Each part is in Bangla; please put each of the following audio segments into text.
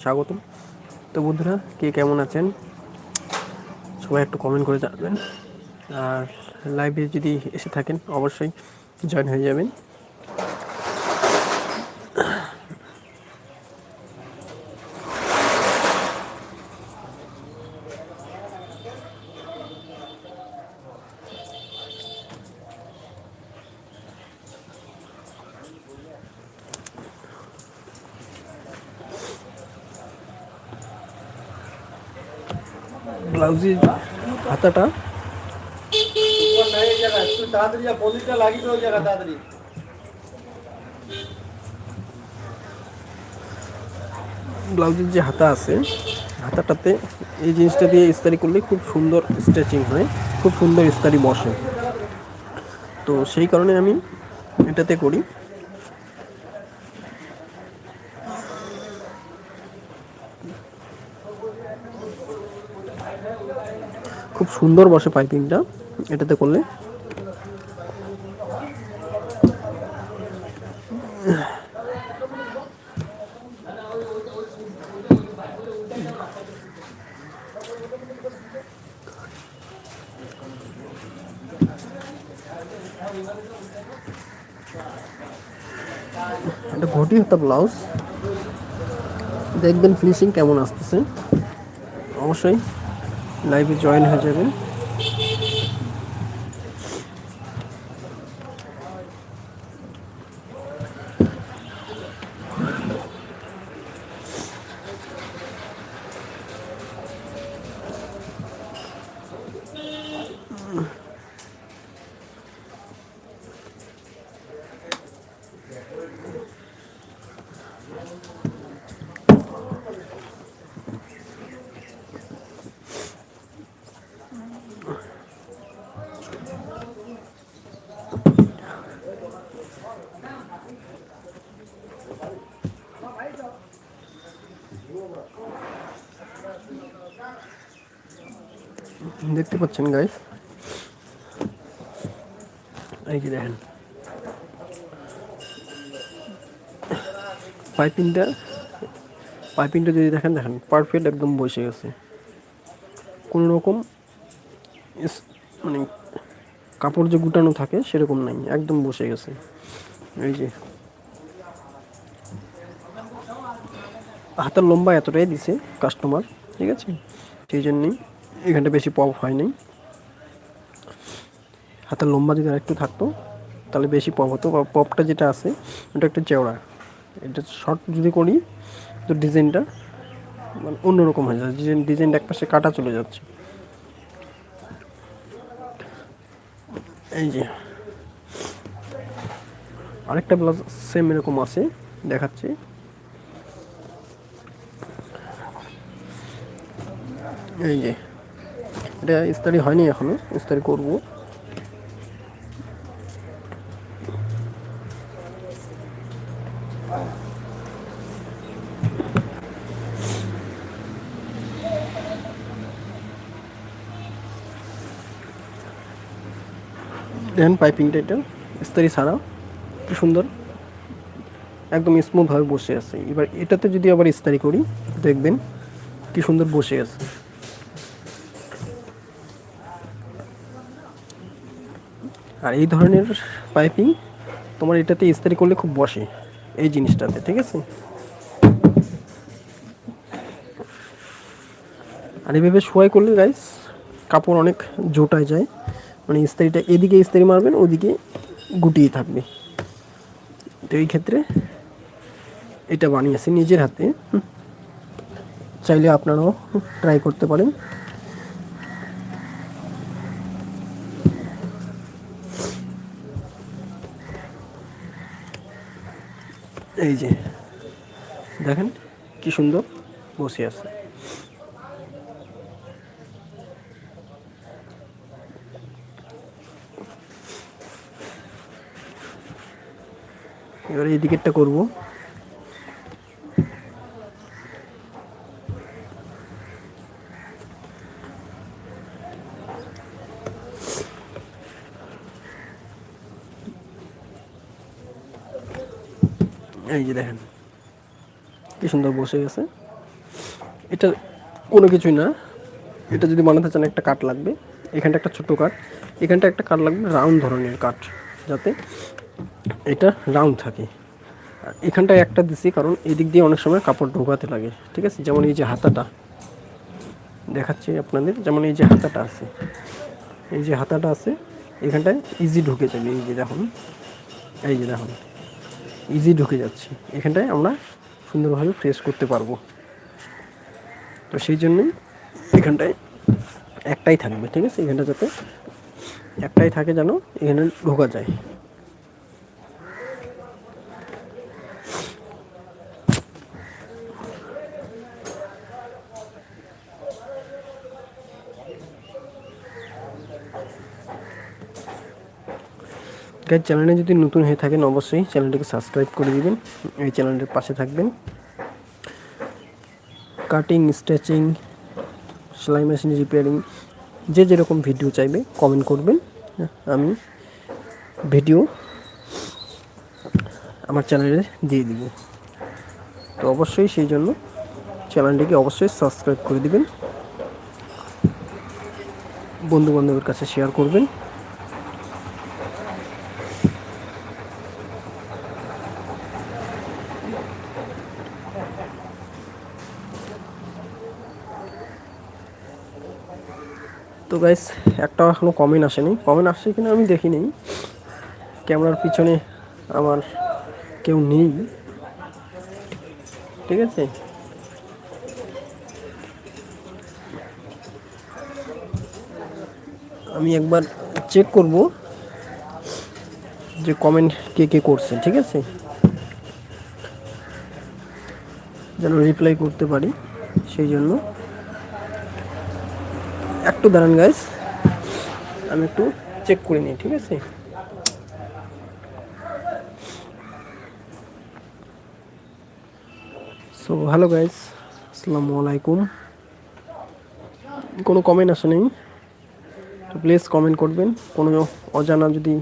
স্বাগতম। তো বন্ধুরা, কে কেমন আছেন? সবাই একটু কমেন্ট করে জানাবেন। আর লাইভে যদি এসে থাকেন, অবশ্যই জয়েন হয়ে যাবেন। ব্লাউজের হাতাটা। ব্লাউজের যে হাতা আছে, হাতাটাতে এই জিনিসটা দিয়ে ইস্তারি করলে খুব সুন্দর স্ট্রেচিং হয়, খুব সুন্দর ইস্তারি বসে। তো সেই কারণে আমি এটাতে করি। খুব সুন্দর বসে পাইপিংটা এটাতে করলে। ঘটি হতো ব্লাউজ দেখবেন ফিনিশিং কেমন আসতেছে। অবশ্যই। লাইভে জয়েন হয়ে যাবেন। পাচ্ছেন গাইস এই যে দেখেন। পাইপিংটা পাইপিংটা যদি দেখেন দেখেন পারফেক্ট একদম বসে গেছে। কোনো রকম মানে কাপড় যে গুটানো থাকে, সেরকম নাই, একদম বসে গেছে। এই যে। হাতের লম্বা এতটাই দিছে কাস্টমার ঠিক আছে? সেই জন্যই এখানটা বেশি পপ হয়নি। হাতের লম্বা যদি আরেকটু থাকতো, তাহলে বেশি পপ হতো। বা পপটা যেটা আছে, ওটা একটা চেওড়া। এটা শর্ট যদি করি, তো ডিজাইনটা মানে অন্যরকম হয়ে যায় ডিজাইন ডিজাইনটা এক পাশে কাটা চলে যাচ্ছে। এই যে। আরেকটা ব্লাউজ সেম এরকম আছে, দেখাচ্ছি। এই যে। এটা ইস্তারি হয়নি এখনও, ইস্তারি করব। দেখেন পাইপিংটা এটা, ইস্তারি ছাড়া কি সুন্দর। একদম স্মুথভাবে বসে আছে। এবার এটাতে যদি আবার ইস্তারি করি, দেখবেন কি সুন্দর বসে আছে। আর এই ধরনের পাইপিং তোমার এটাতে ইস্তারি করলে খুব বসে এই জিনিসটাতে, ঠিক আছে? আর এইভাবে শোয়াই করলে গাইস কাপড় অনেক জোটায় যায়। মানে ইস্তারিটা এদিকে ইস্তারি মারবেন, ওদিকে গুটিয়ে থাকবে। তো এই ক্ষেত্রে এটা বানিয়েছি নিজের হাতে। চাইলে আপনারাও ট্রাই করতে পারেন। এই যে দেখেন কি সুন্দর বসে আছে। এবার এই দিকেরটা করব। এই যে দেখেন, কি সুন্দর বসে গেছে। এটা কোনো কিছুই না। এটা যদি বানাতে চান, একটা কাঠ লাগবে। এখানটা একটা ছোটো কাঠ। এখানটা একটা কাঠ লাগবে রাউন্ড ধরনের কাঠ, যাতে এটা রাউন্ড থাকে। আর এখানটায় একটা দিছি, কারণ এদিক দিয়ে অনেক সময় কাপড় ঢোকাতে লাগে, ঠিক আছে? যেমন এই যে হাতাটা, দেখাচ্ছি আপনাদের, যেমন এই যে হাতাটা আছে। এই যে হাতাটা আছে, এখানটায় ইজি ঢুকে যাবে। এই যে দেখুন, এই যে দেখুন। ইজি ঢুকে যাচ্ছে। এখানটায় আমরা সুন্দরভাবে ফ্রেশ করতে পারব। তো সেই জন্যই এখানটায় একটাই থাকবে, ঠিক আছে? এখানটা যাতে একটাই থাকে যেন এখানে ঢোকা যায়। গাইজ চ্যানেলে যদি নতুন হয়ে থাকেন, অবশ্যই চ্যানেলটিকে সাবস্ক্রাইব করে দিবেন, এই চ্যানেলটির পাশে থাকবেন। কাটিং স্ট্রেচিং সেলাই মেশিন রিপেয়ারিং যে যেরকম ভিডিও চাইবে কমেন্ট করবেন। আমি ভিডিও আমার চ্যানেলে দিয়ে দিব। তো অবশ্যই সেই জন্য চ্যানেলটিকে অবশ্যই সাবস্ক্রাইব করে দিবেন। বন্ধু বান্ধবের কাছে শেয়ার করবেন। তো গাইস একটা এখনও কমেন্ট আসেনি। কমেন্ট আসছে কিনা আমি দেখিনি। ক্যামেরার পিছনে আমার কেউ নেই। ঠিক আছে? আমি একবার চেক করব যে কমেন্ট কে কে করছে, ঠিক আছে? যেন রিপ্লাই করতে পারি, সেই জন্য। একটু দাঁড়ান গাইস আমি একটু চেক করে নিই, ঠিক আছে? সো হ্যালো গাইস আসসালামু আলাইকুম। কোনো কমেন্ট আসে নেই? তো প্লিজ কমেন্ট করবেন। কোনো অজানা যদি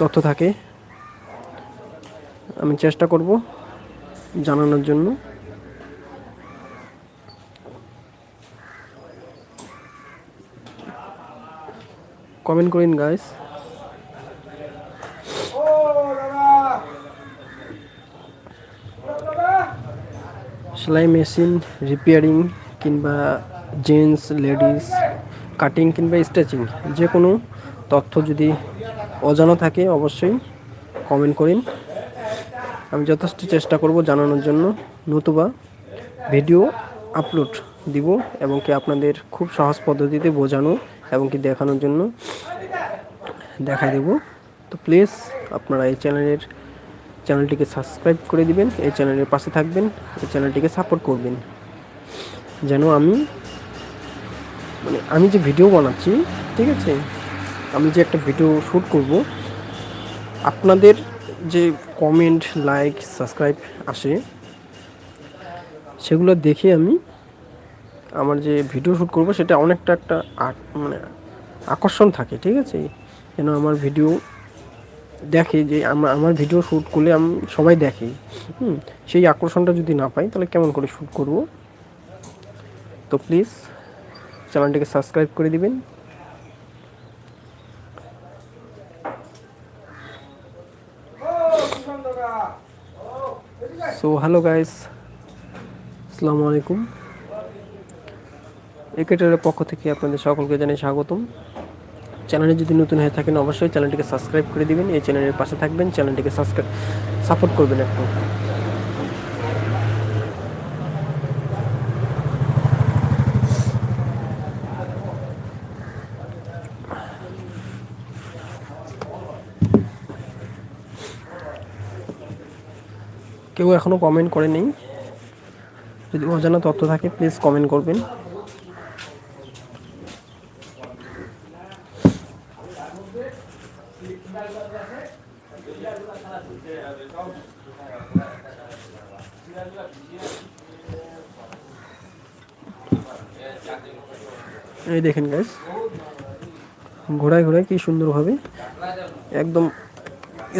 তথ্য থাকে, আমি চেষ্টা করব জানানোর জন্য। কমেন্ট করিন গাইস সেলাই মেশিন রিপেয়ারিং কিংবা জেন্টস লেডিস কাটিং কিংবা স্ট্রেচিং যে কোনো তথ্য যদি অজানা থাকে, অবশ্যই কমেন্ট করিন। আমি যথেষ্ট চেষ্টা করব জানানোর জন্য। নতুবা ভিডিও আপলোড দিব এবং কি আপনাদের খুব সহজ পদ্ধতিতে বোঝানো এবং কি দেখানোর জন্য দেখা দেব। তো প্লিজ আপনারা এই চ্যানেলের চ্যানেলটিকে সাবস্ক্রাইব করে দিবেন, এই চ্যানেলের পাশে থাকবেন, এই চ্যানেলটিকে সাপোর্ট করবেন। যেন আমি মানে আমি যে ভিডিও বানাচ্ছি, ঠিক আছে? আমি যে একটা ভিডিও শ্যুট করব, আপনাদের যে কমেন্ট লাইক সাবস্ক্রাইব আসে, সেগুলো দেখে আমি আমার যে ভিডিও শ্যুট করব, সেটা অনেকটা একটা মানে আকর্ষণ থাকে, ঠিক আছে? যেন আমার ভিডিও দেখে যে আমার আমার ভিডিও শ্যুট করলে আমি, সবাই দেখে। হুম, সেই আকর্ষণটা যদি না পাই, তাহলে কেমন করে শ্যুট করব? তো প্লিজ চ্যানেলটিকে সাবস্ক্রাইব করে দিবেন। সো হ্যালো গাইস আসসালামু আলাইকুম একেটারের পক্ষ থেকে আপনাদের সকলকে জানাই স্বাগতম। চ্যানেলে যদি নতুন হয়ে থাকেন অবশ্যই চ্যানেলটিকে সাবস্ক্রাইব করে দিবেন। এই চ্যানেলের পাশে থাকবেন, চ্যানেলটিকে সাবস্ক্রাইব সাপোর্ট করবেন একটু কেউ এখনও কমেন্ট করেনি। যদি অজানা তথ্য থাকে প্লিজ কমেন্ট করবেন। এই দেখেন গাইস ঘোড়ায় ঘোড়ায় কি সুন্দরভাবে একদম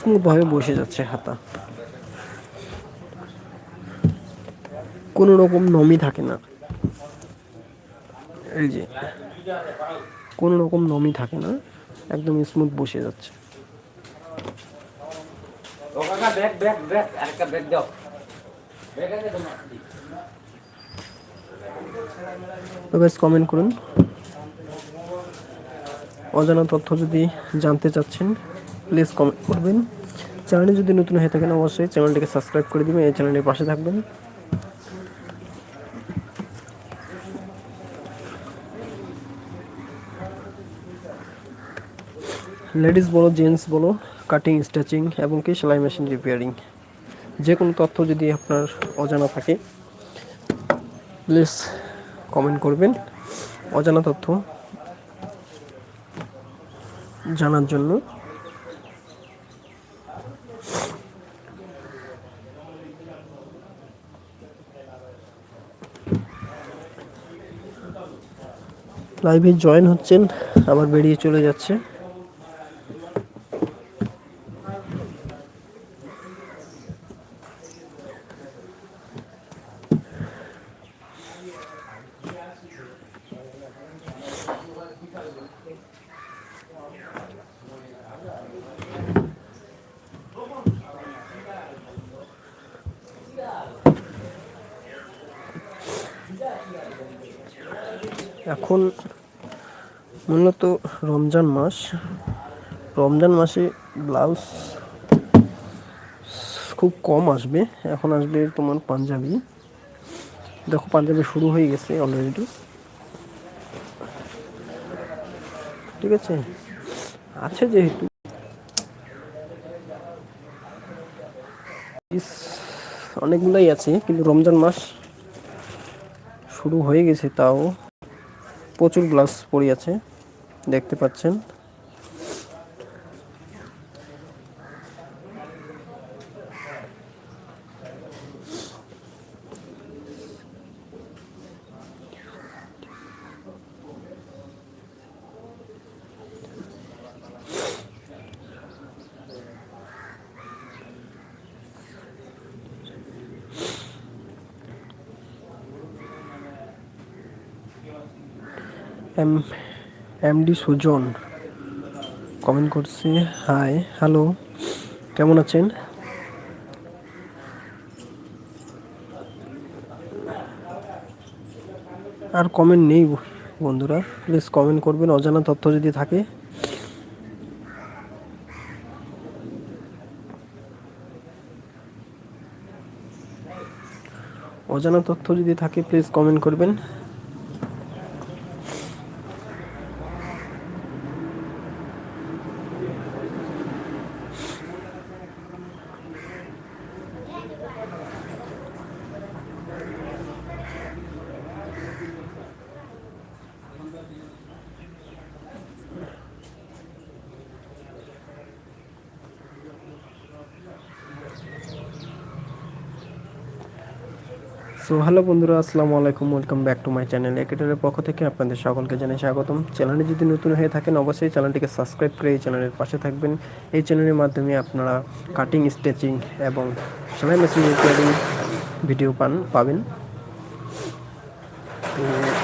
স্মুথভাবে বসে যাচ্ছে হাতা। কোনো রকম নমি থাকে না। এই যে কোনো রকম নমি থাকে না একদম স্মুথ বসে যাচ্ছে। ও কাকা ব্যাগ ব্যাগ ব্যাগ আরেকটা ব্যাগ দাও ব্যাগ আছে তোমার তো গাইস কমেন্ট করুন অজানা তথ্য যদি জানতে চাচ্ছেন প্লিজ কমেন্ট করবেন। চ্যানেলে যদি নতুন হয়ে থাকেন, অবশ্যই চ্যানেলটিকে সাবস্ক্রাইব করে দেবেন, এই চ্যানেলের পাশে থাকবেন। লেডিস বলো জেন্টস বলো কাটিং স্টিচিং এবং কি সেলাই মেশিন রিপেয়ারিং যে কোনো তথ্য যদি আপনার অজানা থাকে প্লিজ কমেন্ট করবেন। অজানা তথ্য জানার জন্য। লাইভে জয়েন হচ্ছেন আবার বেরিয়ে চলে যাচ্ছে। এখন মূলত রমজান মাস। রমজান মাসে ব্লাউজ খুব কম আসবে। এখন আসবে তোমার পাঞ্জাবি। দেখো, পাঞ্জাবি শুরু হয়ে গেছে অলরেডি ঠিক আছে? আছে যেহেতু। অনেকগুলাই আছে, কিন্তু রমজান মাস শুরু হয়ে গেছে তাও। প্রচুর গ্লাস পড়ে আছে দেখতে পাচ্ছেন। এম, এমডি সুজন কমেন্ট করছে হাই হ্যালো কেমন আছেন? আর কমেন্ট নেই বন্ধুরা প্লিজ কমেন্ট করবেন, অজানা তথ্য যদি থাকে। অজানা তথ্য যদি থাকে প্লিজ কমেন্ট করবেন। সো হ্যালো বন্ধুরা, আসসালামু আলাইকুম welcome back to my channel একেটারের পক্ষ থেকে আপনাদের সকলকে জানাই স্বাগতম। চ্যানেলে যদি নতুন হয়ে থাকেন, অবশ্যই চ্যানেলটিকে সাবস্ক্রাইব করে এই চ্যানেলের পাশে থাকবেন। এই চ্যানেলের মাধ্যমে আপনারা কাটিং স্টিচিং এবং সেলাই মেশিন রিপেয়ারিং ভিডিও পান, পাবেন।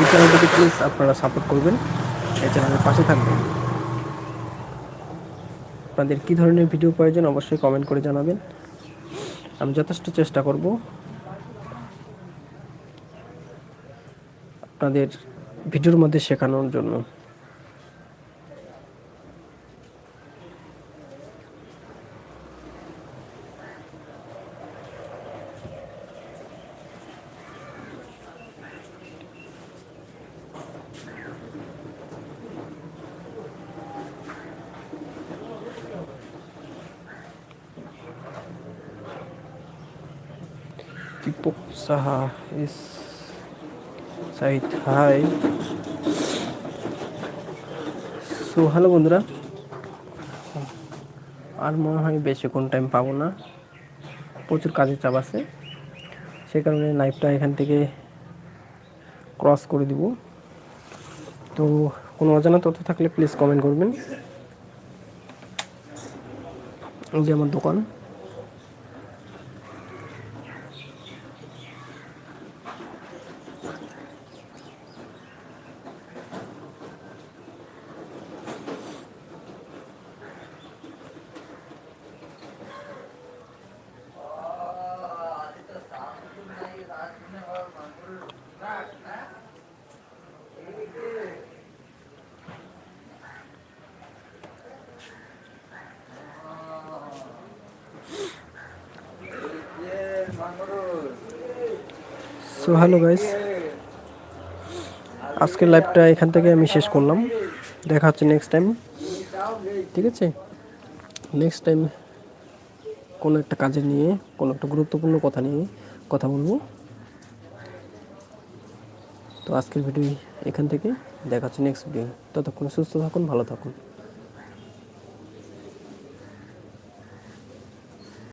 এই চ্যানেলটিকে প্লিজ আপনারা সাপোর্ট করবেন, এই চ্যানেলের পাশে থাকবেন। আপনাদের কী ধরনের ভিডিও প্রয়োজন, অবশ্যই কমেন্ট করে জানাবেন। আমি যথেষ্ট চেষ্টা করব। আপনাদের ভিডিওর মধ্যে শেখানোর জন্য। দীপক সাহা ইস সাইদ, হাই। সো হ্যালো বন্ধুরা। আর মনে হয় বেশিক্ষণ টাইম পাবো না। প্রচুর কাজের চাপ আছে। সেই কারণে লাইভটা এখান থেকে ক্রস করে দিব। তো, কোনো অজানা তথ্য থাকলে প্লিজ কমেন্ট করবেন। যে আমার দোকান। So hello guys. আজকের লাইভটা এখান থেকে আমি শেষ করলাম। দেখা হচ্ছে নেক্সট টাইম ঠিক আছে? নেক্সট টাইম কোনো একটা কাজে নিয়ে, কোনো একটা গুরুত্বপূর্ণ কথা নিয়ে কথা বলব। তো আজকের ভিডিও এখান থেকে। দেখা হচ্ছে নেক্সট ভিডিও ততক্ষণ সুস্থ থাকুন, ভালো থাকুন।